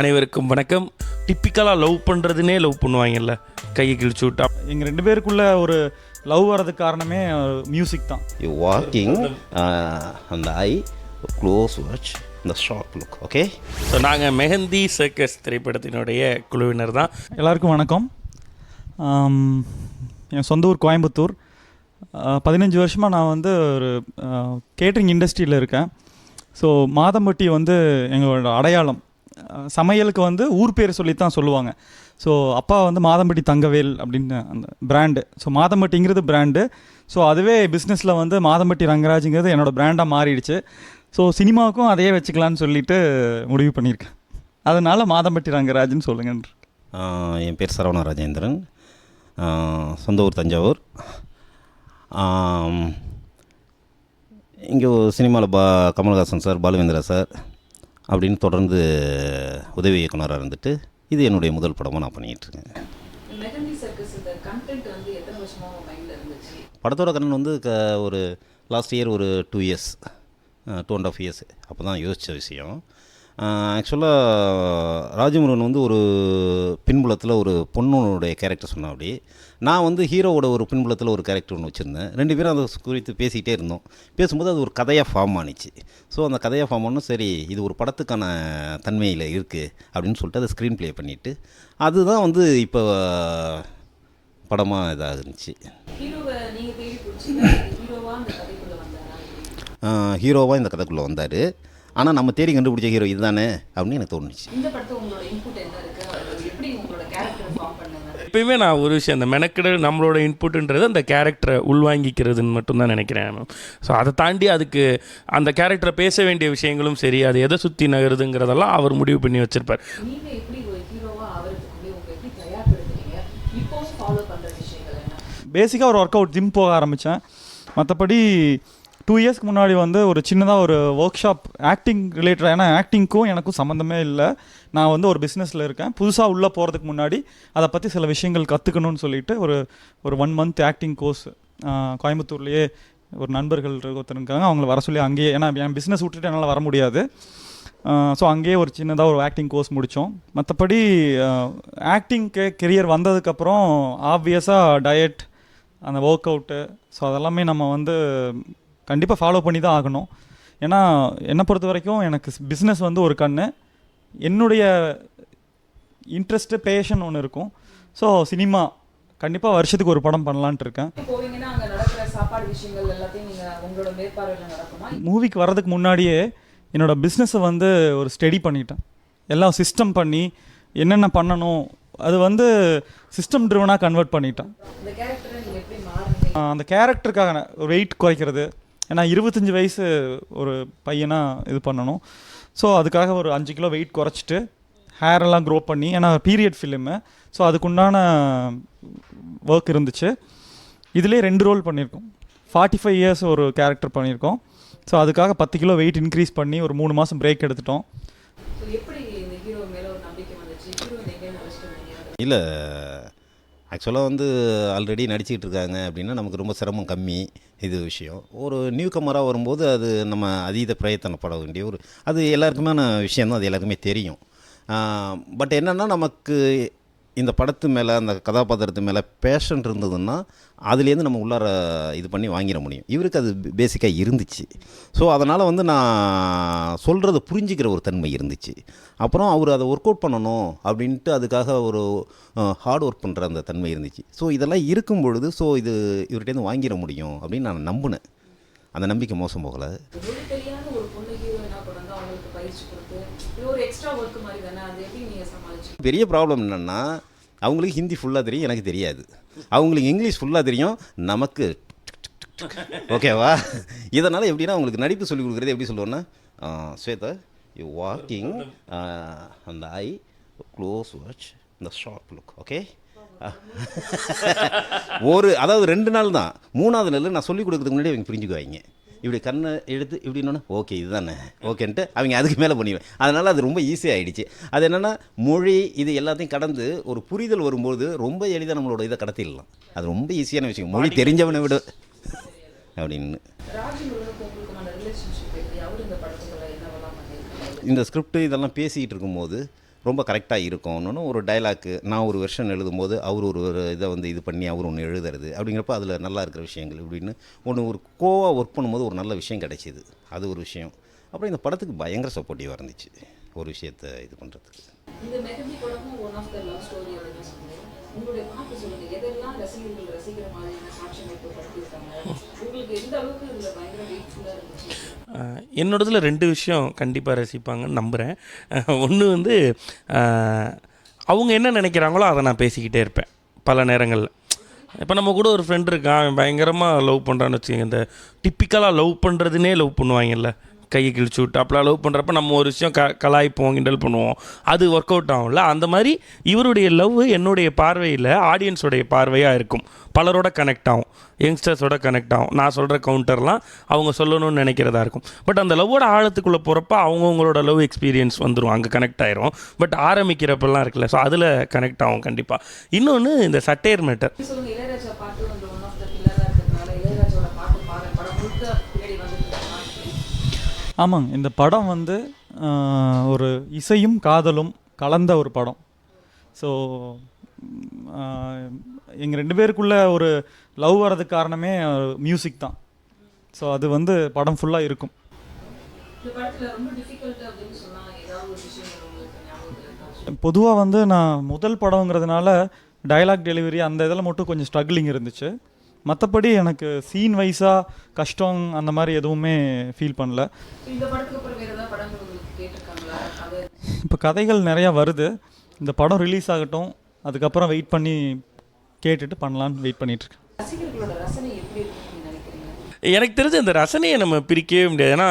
அனைவருக்கும் வணக்கம். டிப்பிக்கலாக லவ் பண்ணுறதுனே லவ் பண்ணுவாங்கல்ல. கையை கிழிச்சு விட்டா. எங்கள் ரெண்டு பேருக்குள்ள ஒரு லவ் வர்றதுக்கு காரணமே மியூசிக் தான். You walking on the eye, close watch, the sharp look, okay? So நாங்கள் மெஹந்தி சர்க்கஸ் திரைப்படத்தினுடைய குழுவினர் தான். எல்லாருக்கும் வணக்கம். என் சொந்த ஊர் கோயம்புத்தூர். பதினஞ்சு வருஷமாக நான் வந்து ஒரு கேட்ரிங் இண்டஸ்ட்ரியில் இருக்கேன். ஸோ மாதம்பட்டி வந்து எங்களோட அடையாளம். சமையலுக்கு வந்து ஊர் பேர் சொல்லி தான் சொல்லுவாங்க. ஸோ அப்பா வந்து மாதம்பட்டி தங்கவேல் அப்படின்னு அந்த பிராண்டு ஸோ மாதம்பட்டிங்கிறது பிராண்டு ஸோ அதுவே பிஸ்னஸில் வந்து மாதம்பட்டி ரங்கராஜுங்கிறது என்னோடய பிராண்டாக மாறிடுச்சு. ஸோ சினிமாவுக்கும் அதையே வச்சுக்கலான்னு சொல்லிட்டு முடிவு பண்ணியிருக்கேன். அதனால் மாதம்பட்டி ரங்கராஜன் சொல்லுங்கன்ற என் பேர் சரவண ராஜேந்திரன் சொந்த ஊர் தஞ்சாவூர். இங்கே சினிமாவில் பா கமல்ஹாசன் சார் பாலுவேந்திரா சார். அப்படின்னு தொடர்ந்து உதவி இயக்குனராக இருந்துட்டு இது என்னுடைய முதல் படமாக நான் பண்ணிகிட்ருக்கேன் மைண்ட்ல இருந்துச்சு? படத்தோட கண்ணன் வந்து க ஒரு லாஸ்ட் இயர் ஒரு two years two and half years அப்போ தான் யோசித்த விஷயம். ஆக்சுவலாக ராஜமுருகன் வந்து ஒரு பின்புலத்தில் ஒரு பொண்ணுடைய கேரக்டர் சொன்னா அப்படி. நான் வந்து ஹீரோவோட ஒரு பின்புலத்தில் ஒரு கேரக்டர் ஒன்று வச்சுருந்தேன். ரெண்டு பேரும் அதை குறித்து பேசிக்கிட்டே இருந்தோம். பேசும்போது அது ஒரு கதையாக ஃபார்ம் ஆனிச்சு. ஸோ அந்த கதையாக ஃபார்ம் ஆனும் சரி இது ஒரு படத்துக்கான தன்மையில் இருக்குது அப்படின்னு சொல்லிட்டு அதை ஸ்க்ரீன் ப்ளே பண்ணிவிட்டு அதுதான் வந்து இப்போ படமாக இதாக இருந்துச்சு ஹீரோவாக இந்த கதைக்குள்ளே வந்தார். ஆனால் நம்ம தேடி கண்டுபிடிச்ச ஹீரோ இதுதானே அப்படின்னு எனக்கு தோணுச்சு. இந்த படத்தை உங்களோட இன்புட் என்ன இருக்கு? அது எப்படி உங்களோட கேரக்டர் ஃபார்ம் பண்ணுங்க? எப்பயுமே நான் ஒரு விஷயம் அந்த மெனக்கெடு நம்மளோட இன்புட்டுன்றது அந்த கேரக்டரை உள்வாங்கிக்கிறதுன்னு மட்டும்தான் நினைக்கிறேன் ஸோ அதை தாண்டி அதுக்கு அந்த கேரக்டரை பேச வேண்டிய விஷயங்களும் சரி அது எதை சுற்றி நகருதுங்கிறதெல்லாம் அவர் முடிவு பண்ணி வச்சிருப்பார். நீங்க எப்படி ஒரு ஹீரோவா ஆகிறதுக்கு உங்க எப்படி தயார்படுத்துறீங்க? இப்போவும் ஃபாலோ பண்ற விஷயங்கள் என்ன? பேசிக்காக ஒரு ஒர்க் அவுட் ஜிம் போக ஆரம்பித்தேன் மற்றபடி டூ இயர்ஸ்க்கு முன்னாடி வந்து ஒரு சின்னதாக ஒரு ஒர்க் ஷாப் ஆக்டிங் ரிலேட்டடாக ஏன்னா ஆக்டிங்க்கும் எனக்கும் சம்மந்தமே இல்லை. நான் வந்து ஒரு பிஸ்னஸில் இருக்கேன். புதுசாக உள்ளே போகிறதுக்கு முன்னாடி அதை பற்றி சில விஷயங்கள் கற்றுக்கணும்னு சொல்லிட்டு ஒரு ஒரு ஒன் மந்த் ஆக்டிங் கோர்ஸ் கோயம்புத்தூர்லேயே ஒரு நண்பர்கள் ஒருத்தர் இருக்காங்க. அவங்கள வர சொல்லி அங்கேயே ஏன்னா என் பிஸ்னஸ் விட்டுட்டு என்னால் வர முடியாது. ஸோ அங்கேயே ஒரு சின்னதாக ஒரு ஆக்டிங் கோர்ஸ் முடித்தோம். மற்றபடி ஆக்டிங்க்கு கெரியர் வந்ததுக்கப்புறம் ஆப்வியஸாக டயட் அந்த ஒர்க் அவுட்டு ஸோ அதெல்லாமே நம்ம வந்து கண்டிப்பாக ஃபாலோ பண்ணி தான் ஆகணும். ஏன்னா என்னை பொறுத்த வரைக்கும் எனக்கு பிஸ்னஸ் வந்து ஒரு கண்ணு. என்னுடைய இன்ட்ரெஸ்ட்டு பேஷன் ஒன்று இருக்கும். ஸோ சினிமா கண்டிப்பாக வருஷத்துக்கு ஒரு படம் பண்ணலான்ட்டு இருக்கேன். மூவிக்கு வர்றதுக்கு முன்னாடியே என்னோட பிஸ்னஸை வந்து ஒரு ஸ்டடி பண்ணிட்டேன். எல்லாம் சிஸ்டம் பண்ணி என்னென்ன பண்ணணும் அது வந்து சிஸ்டம் ட்ரிவனாக கன்வெர்ட் பண்ணிட்டேன். அந்த கேரக்டருக்காக வெயிட் குறைக்கிறது ஏன்னா இருபத்தஞ்சி வயசு ஒரு பையனாக இது பண்ணணும். ஸோ அதுக்காக ஒரு அஞ்சு கிலோ வெயிட் குறைச்சிட்டு ஹேர் எல்லாம் க்ரோ பண்ணி ஏன்னா பீரியட் ஃபிலிமு ஸோ அதுக்குண்டான ஒர்க் இருந்துச்சு. இதுலேயே ரெண்டு ரோல் பண்ணியிருக்கோம். ஃபார்ட்டி ஃபைவ் இயர்ஸ் ஒரு கேரக்டர் பண்ணியிருக்கோம். ஸோ அதுக்காக பத்து கிலோ வெயிட் இன்க்ரீஸ் பண்ணி ஒரு மூணு மாதம் பிரேக் எடுத்துட்டோம். So, எப்படி இந்த ஹீரோ மேல ஒரு நம்பிக்கை வந்துச்சு? ஹீரோ எங்கே நினைச்சிட்டு வந்தீங்க? இல்லை ஆக்சுவலாக வந்து ஆல்ரெடி நடிச்சிக்கிட்டு இருக்காங்க அப்படின்னா நமக்கு ரொம்ப சிரமம் கம்மி இது விஷயம். ஒரு நியூ கமராக வரும்போது அது நம்ம அதீத பிரயத்தனப்பட வேண்டிய ஒரு அது எல்லாருக்குமான விஷயம் தான் அது எல்லாருக்குமே தெரியும். பட் என்னென்னா நமக்கு இந்த படத்து மேலே அந்த கதாபாத்திரத்து மேலே பேஷன் இருந்ததுன்னா அதுலேருந்து நம்ம உள்ளார இது பண்ணி வாங்கிட முடியும். இவருக்கு அது பேசிக்காக இருந்துச்சு. ஸோ அதனால் வந்து நான் சொல்கிறத புரிஞ்சிக்கிற ஒரு தன்மை இருந்துச்சு. அப்புறம் அவர் அதை ஒர்க் அவுட் பண்ணணும் அப்படின்ட்டு அதுக்காக ஒரு ஹார்ட் ஒர்க் பண்ணுற அந்த தன்மை இருந்துச்சு. ஸோ இதெல்லாம் இருக்கும் பொழுது ஸோ இது இவர்கிட்டேருந்து வாங்கிட முடியும் அப்படின்னு நான் நம்பினேன். அந்த நம்பிக்கை மோசம் போகலை. தெரியாத ஒரு அவங்களுக்கு பயிற்சி கொடுத்து இது ஒரு எக்ஸ்ட்ரா ஒர்க் மாதிரி தானே? அது எப்படி நீங்கள் பெரிய ப்ராப்ளம் என்னென்னா அவங்களுக்கு ஹிந்தி ஃபுல்லாக தெரியும் எனக்கு தெரியாது. அவங்களுக்கு இங்கிலீஷ் ஃபுல்லாக தெரியும் நமக்கு ஓகேவா? இதனால் எப்படின்னா அவங்களுக்கு நடிப்பு சொல்லிக் கொடுக்குறது எப்படி சொல்லுவோன்னா ஸ்வேதா யூ வாக்கிங் அந்த ஐ க்ளோஸ் வாட்ச் இந்த ஷார்ப் லுக் ஓகே ஒரு அதாவது ரெண்டு நாள் தான். மூணாவது நாள் நான் சொல்லிக் கொடுக்குறதுக்கு முன்னாடி அவங்க புரிஞ்சுக்குவாங்க. இப்படி கண்ணை எடுத்து இப்படின்னு ஓகே இதுதானே ஓகேன்ட்டு அவங்க அதுக்கு மேலே பண்ணிடுவேன். அதனால் அது ரொம்ப ஈஸியாக ஆயிடுச்சு. அது என்னென்னா மொழி இது எல்லாத்தையும் கடந்து ஒரு புரிதல் வரும்போது ரொம்ப எளிதாக நம்மளோட இதை கடத்திடலாம். அது ரொம்ப ஈஸியான விஷயம். மொழி தெரிஞ்சவனை விட. அப்படின்னு. இந்த ஸ்கிரிப்ட் இதெல்லாம் பேசிக்கிட்டு இருக்கும்போது ரொம்ப கரெக்டாக இருக்கும்னு ஒரு டைலாக்கு நான் ஒரு வெர்ஷன் எழுதும்போது அவர் ஒரு ஒரு இதை வந்து இது பண்ணி அவர் ஒன்று எழுதுறது அப்படிங்கிறப்ப அதில் நல்லா இருக்கிற விஷயங்கள் இப்படின்னு ஒன்று ஒரு கோவாக ஒர்க் பண்ணும்போது ஒரு நல்ல விஷயம் கிடைச்சிது. அது ஒரு விஷயம். அப்புறம் இந்த படத்துக்கு பயங்கர சப்போர்ட்டிவாக இருந்துச்சு ஒரு விஷயத்தை இது பண்ணுறதுக்கு உங்களுடைய பாட்டு எதெல்லாம் ரசிகர்கள் ரசிக்கிற மாதிரியான காட்சி அமைப்பு படுத்தியிருக்காங்க உங்களுக்கு என்னோடதுல ரெண்டு விஷயம் கண்டிப்பாக ரசிப்பாங்கன்னு நம்புகிறேன் ஒன்று வந்து அவங்க என்ன நினைக்கிறாங்களோ அதை நான் பேசிக்கிட்டே இருப்பேன் பல நேரங்களில். இப்போ நம்ம கூட ஒரு ஃப்ரெண்ட் இருக்கான் அவன் பயங்கரமாக லவ் பண்ணுறான்னு வச்சுக்கோங்க இந்த டிப்பிக்கலாக லவ் பண்ணுறதுனே லவ் பண்ணுவாங்கல்ல. கையை கிழிச்சு விட்டு அப்பலாம் லவ் பண்ணுறப்ப நம்ம ஒரு விஷயம் க கலாய்ப்போம் கிண்டல் பண்ணுவோம். அது ஒர்க் அவுட் ஆகும்ல? அந்த மாதிரி இவருடைய லவ் என்னுடைய பார்வையில் ஆடியன்ஸோடைய பார்வையாக இருக்கும். பலரோட கனெக்ட் ஆகும். யங்ஸ்டர்ஸோட கனெக்ட் ஆகும். நான் சொல்கிற கவுண்டர்லாம் அவங்க சொல்லணும்னு நினைக்கிறதா இருக்கும். பட் அந்த லவ்வோட ஆழத்துக்குள்ளே போகிறப்ப அவங்கவுங்களோட லவ் எக்ஸ்பீரியன்ஸ் வந்துடும் அங்கே கனெக்ட் ஆயிரும். பட் ஆரம்பிக்கிறப்பெல்லாம் இருக்குல்ல. ஸோ அதில் கனெக்ட் ஆகும் கண்டிப்பாக இன்னொன்று இந்த சட்டையர் மேட்டர் ஆமாங்க. இந்த படம் வந்து ஒரு இசையும் காதலும் கலந்த ஒரு படம். ஸோ எங்கள் ரெண்டு பேருக்குள்ள ஒரு லவ் வர்றதுக்கு காரணமே மியூசிக் தான். ஸோ அது வந்து படம் ஃபுல்லாக இருக்கும். பொதுவாக வந்து நான் முதல் படங்கிறதுனால டயலாக் டெலிவரி அந்த இதில் மட்டும் கொஞ்சம் ஸ்ட்ரகிளிங் இருந்துச்சு. மற்றபடி எனக்கு சீன் வைஸாக கஷ்டம் அந்த மாதிரி எதுவுமே ஃபீல் பண்ணல. இப்போ கதைகள் நிறையா வருது. இந்த படம் ரிலீஸ் ஆகட்டும். அதுக்கப்புறம் வெயிட் பண்ணி கேட்டுட்டு பண்ணலான்னு வெயிட் பண்ணிகிட்ருக்கேன் ரசிகர்களோட ரசனை எப்படி இருக்குன்னு நீங்க நினைக்கிறீங்க? எனக்கு தெரிஞ்ச இந்த ரசனையை நம்ம பிரிக்கவே முடியாது. ஏன்னா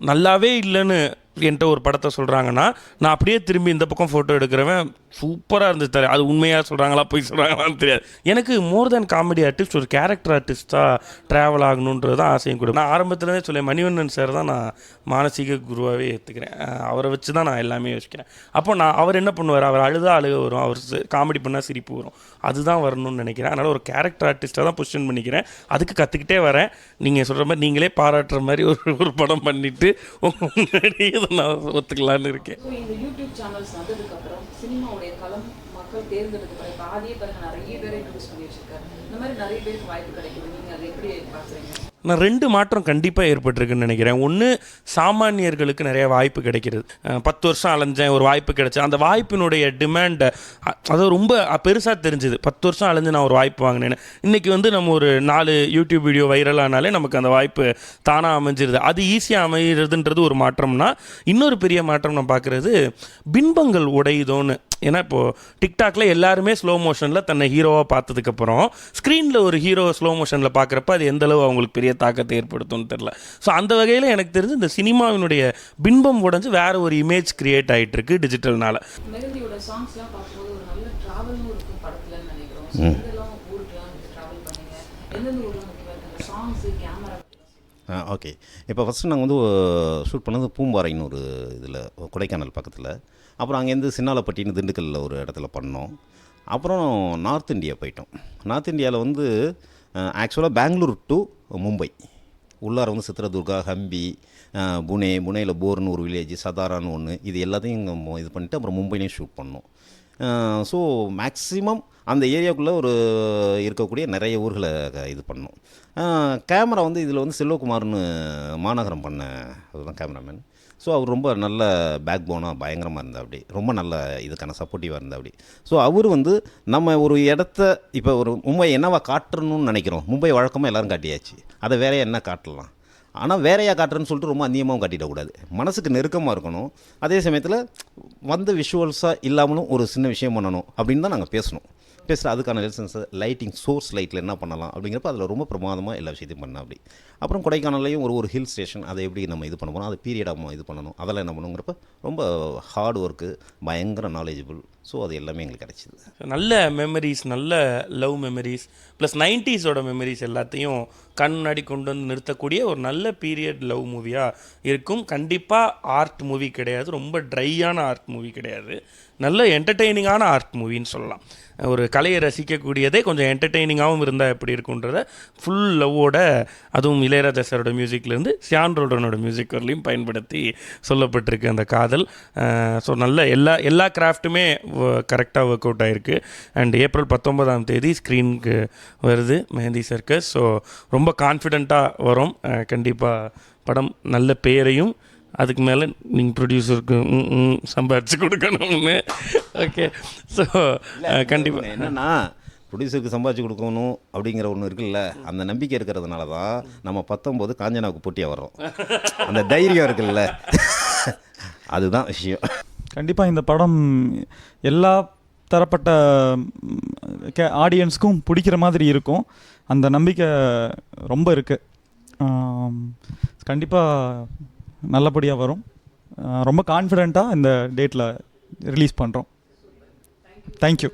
நல்லாவே இல்லைன்னு என்கிட்ட ஒரு படத்தை சொல்கிறாங்கன்னா நான் அப்படியே திரும்பி இந்த பக்கம் ஃபோட்டோ எடுக்கிறவன் சூப்பராக இருந்துச்சு தரேன் அது உண்மையாக சொல்கிறாங்களா போய் சொல்கிறாங்களான்னு தெரியாது. எனக்கு மோர் தென் காமெடி ஆர்டிஸ்ட் ஒரு கேரக்டர் ஆர்டிஸ்ட்டாக ட்ராவல் ஆகணுன்றது தான் ஆசையும் கூட. நான் ஆரம்பத்துலேருந்தே சொல்லேன் மணிவண்ணன் சார் தான் நான் மானசீக குருவாகவே ஏற்றுக்கிறேன் அவரை வச்சு தான் நான் எல்லாமே யோசிக்கிறேன். அப்போ நான் அவர் என்ன பண்ணுவார்? அவர் அழுதா அழுக வரும். அவர் காமெடி பண்ணால் சிரிப்பு வரும். அதுதான் வரணும்னு நினைக்கிறேன். அதனால் ஒரு கேரக்டர் ஆர்டிஸ்ட்டாக தான் பொசிஷன் பண்ணிக்கிறேன். அதுக்கு கற்றுக்கிட்டே வரேன். நீங்கள் சொல்கிற மாதிரி நீங்களே பாராட்டுற மாதிரி ஒரு ஒரு படம் பண்ணிவிட்டு உங்கள் நான் ஒத்துக்கலான்னு இருக்கேன். இந்த யூடியூப் சேனல்ஸ் வந்ததுக்கு அப்புறம் சினிமாவுடைய களம் மக்கள் தேர்ந்தெடுக்க பாதியே பாருங்க நிறைய பேரை இன்ட்ரடியூஸ் பண்ணி வச்சிருக்காரு இந்த மாதிரி நிறைய பேருக்கு வாய்ப்பு கிடைக்கும் நீங்க அதை எப்படி பார்க்குறீங்க? நான் ரெண்டு மாற்றம் கண்டிப்பாக ஏற்பட்டிருக்குன்னு நினைக்கிறேன். ஒன்று சாமானியர்களுக்கு நிறைய வாய்ப்பு கிடைக்கிறது. பத்து வருஷம் அலைஞ்சேன் ஒரு வாய்ப்பு கிடைச்சி அந்த வாய்ப்பினுடைய டிமாண்டை அது ரொம்ப பெருசாக தெரிஞ்சுது. பத்து வருஷம் அலைஞ்சு நான் ஒரு வாய்ப்பு வாங்கினேன்னு. இன்றைக்கி வந்து நம்ம ஒரு நாலு யூடியூப் வீடியோ வைரல் ஆனாலே நமக்கு அந்த வாய்ப்பு தானாக அமைஞ்சிருது. அது ஈஸியாக அமைகிறதுன்றது ஒரு மாற்றம்னா இன்னொரு பெரிய மாற்றம் நான் பார்க்குறது பின்பங்கள் உடையுதோன்னு. ஏன்னா இப்போது டிக்டாக்ல எல்லாருமே ஸ்லோ மோஷனில் தன்னை ஹீரோவாக பார்த்ததுக்கப்புறம் ஸ்க்ரீனில் ஒரு ஹீரோ ஸ்லோ மோஷனில் பார்க்குறப்ப அது எந்த அளவு அவங்களுக்கு பெரிய தாக்கத்தை ஏற்படுத்தும்னு தெரில ஸோ அந்த வகையில் எனக்கு தெரிஞ்சு இந்த சினிமாவினுடைய பின்பம் உடைஞ்சு வேற ஒரு இமேஜ் கிரியேட் ஆகிட்டு இருக்கு டிஜிட்டல்னால ஓகே இப்போ ஃபஸ்ட்டு நாங்கள் வந்து ஷூட் பண்ணது பூம்பாறைன்னு ஒரு இதில் கொடைக்கானல் பக்கத்தில். அப்புறம் அங்கேருந்து சின்னாலப்பட்டின்னு திண்டுக்கல்லில் ஒரு இடத்துல பண்ணோம். அப்புறம் நார்த் இந்தியா போயிட்டோம். நார்த் இந்தியாவில் வந்து ஆக்சுவலாக பெங்களூர் டு மும்பை. உள்ளார வந்து சித்ரதுர்கா ஹம்பி புனே புனேயில் போர்னு ஒரு வில்லேஜ் சதாரான்னு ஒன்று இது எல்லாத்தையும் இங்கே இது பண்ணிட்டு அப்புறம் மும்பைலையும் ஷூட் பண்ணோம். ஸோ மேக்ஸிமம் அந்த ஏரியாவுக்குள்ளே ஒரு இருக்கக்கூடிய நிறைய ஊர்களை க- இது பண்ணோம். கேமரா வந்து இதில் வந்து செல்வகுமார்னு மாநகரம் பண்ண அதுதான் கேமராமேன் ஸோ அவர் ரொம்ப நல்ல பேக் போனாக பயங்கரமாக இருந்தா அப்படி. ரொம்ப நல்ல இதுக்கான சப்போர்ட்டிவாக இருந்தா அப்படி. ஸோ அவர் வந்து நம்ம ஒரு இடத்த இப்போ ஒரு மும்பை என்னவா காட்டணும்னு நினைக்கிறோம். மும்பை வழக்கமாக எல்லாரும் காட்டியாச்சு. அதை வேற என்ன காட்டலாம்? ஆனால் வேறையா காட்டுறேன்னு சொல்லிட்டு ரொம்ப அந்நியமாகவும் காட்டிடக்கூடாது. மனசுக்கு நெருக்கமாக இருக்கணும். அதே சமயத்தில் வந்த விஷுவல்ஸாக இல்லாமலும் ஒரு சின்ன விஷயம் பண்ணணும் அப்படின்னு தான் நாங்கள் பேசணும். பேசுகிற அதுக்கான லெசன்ஸ் லைட்டிங் சோர்ஸ் லைட்டில் என்ன பண்ணலாம் அப்படிங்கிறப்ப அதில் ரொம்ப பிரமாதமாக எல்லா விஷயத்தையும் பண்ண அப்படி. அப்புறம் கொடைக்கானல்லையும் ஒரு ஒரு ஹில் ஸ்டேஷன் அதை எப்படி நம்ம இது பண்ண போகிறோம் அது பீரியடாக இது பண்ணணும். அதெல்லாம் என்ன பண்ணுங்கிறப்ப ரொம்ப ஹார்ட் ஒர்க்கு பயங்கர நாலேஜபிள் ஸோ அது எல்லாமே எங்களுக்கு கிடச்சிது. நல்ல மெமரிஸ் நல்ல லவ் மெமரிஸ் ப்ளஸ் நைன்டிஸோட மெமரிஸ் எல்லாத்தையும் கண் முன்னாடி கொண்டு வந்து நிறுத்தக்கூடிய ஒரு நல்ல பீரியட் லவ் மூவியாக இருக்கும். கண்டிப்பாக ஆர்ட் மூவி கிடையாது. ரொம்ப ட்ரையான ஆர்ட் மூவி கிடையாது. நல்ல என்டர்டெய்னிங்கான ஆர்ட் மூவின்னு சொல்லலாம். ஒரு கலையை ரசிக்கக்கூடியதே கொஞ்சம் என்டர்டெய்னிங்காகவும் இருந்தால் எப்படி இருக்குன்றத ஃபுல் லவ்வோட அதுவும் இளையராஜா சாரோட மியூசிக்லேருந்து சியான் ரோடனோட மியூசிக் வரலையும் பயன்படுத்தி சொல்லப்பட்டிருக்கு அந்த காதல். ஸோ நல்ல எல்லா எல்லா கிராஃப்ட்டுமே கரெக்டாக ஒர்க் அவுட் ஆகிருக்கு அண்ட் ஏப்ரல் பத்தொன்பதாம் தேதி ஸ்க்ரீனுக்கு வருது மெஹந்தி சர்க்கஸ் ஸோ ரொம்ப கான்ஃபிடெண்ட்டாக வரும். கண்டிப்பாக படம் நல்ல பேரையும் அதுக்கு மேலே நீங்கள் ப்ரொடியூசருக்கு சம்பாரிச்சு கொடுக்கணும்னு. ஓகே ஸோ கண்டிப்பாக என்னன்னா ப்ரொடியூசருக்கு சம்பாதிச்சு கொடுக்கணும் அப்படிங்கிற ஒன்று இருக்குல்ல. அந்த நம்பிக்கை இருக்கிறதுனால தான் நம்ம பத்தொம்போது காஞ்சனாவுக்கு போட்டியாக வர்றோம். அந்த தைரியம் இருக்குல்ல. அதுதான் விஷயம். கண்டிப்பாக இந்த படம் எல்லா தரப்பட்ட ஆடியன்ஸ்க்கும் பிடிக்கிற மாதிரி இருக்கும். அந்த நம்பிக்கை ரொம்ப இருக்குது கண்டிப்பாக நல்லபடியாக வரும். ரொம்ப கான்ஃபிடெண்ட்டாக இந்த டேட்டில் ரிலீஸ் பண்ணுறோம் தேங்க்யூ